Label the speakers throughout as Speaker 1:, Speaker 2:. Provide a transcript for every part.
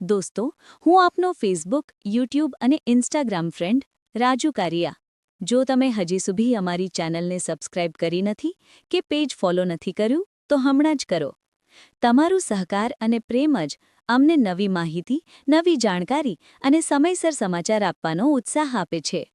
Speaker 1: દોસ્તો, હું આપનો ફેસબુક યુટ્યુબ અને ઇન્સ્ટાગ્રામ ફ્રેન્ડ રાજુ કારિયા. જો તમે હજી સુધી અમારી ચેનલને સબસ્ક્રાઇબ કરી નથી કે પેજ ફોલો નથી કર્યું, તો હમણાં જ કરો. તમારું સહકાર અને પ્રેમ જ અમને નવી માહિતી, નવી જાણકારી અને સમયસર સમાચાર આપવાનો ઉત્સાહ આપે છે.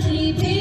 Speaker 2: gently be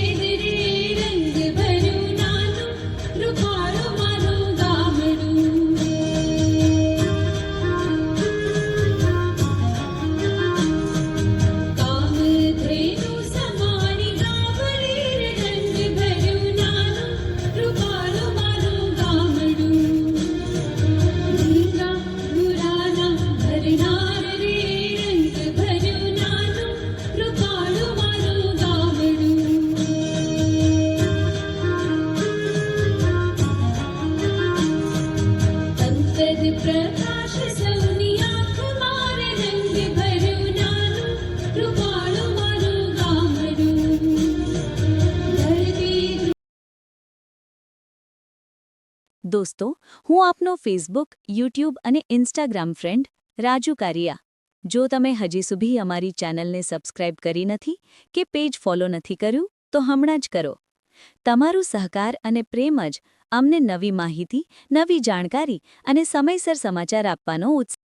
Speaker 1: દોસ્તો, હું આપનો ફેસબુક યુટ્યુબ અને ઇન્સ્ટાગ્રામ ફ્રેન્ડ રાજુ કારિયા. જો તમે હજી સુધી અમારી ચેનલને સબસ્ક્રાઇબ કરી નથી કે પેજ ફોલો નથી કર્યું, તો હમણાં જ કરો. તમારું સહકાર અને પ્રેમ જ અમને નવી માહિતી, નવી જાણકારી અને સમયસર સમાચાર આપવાનો ઉત્સાહ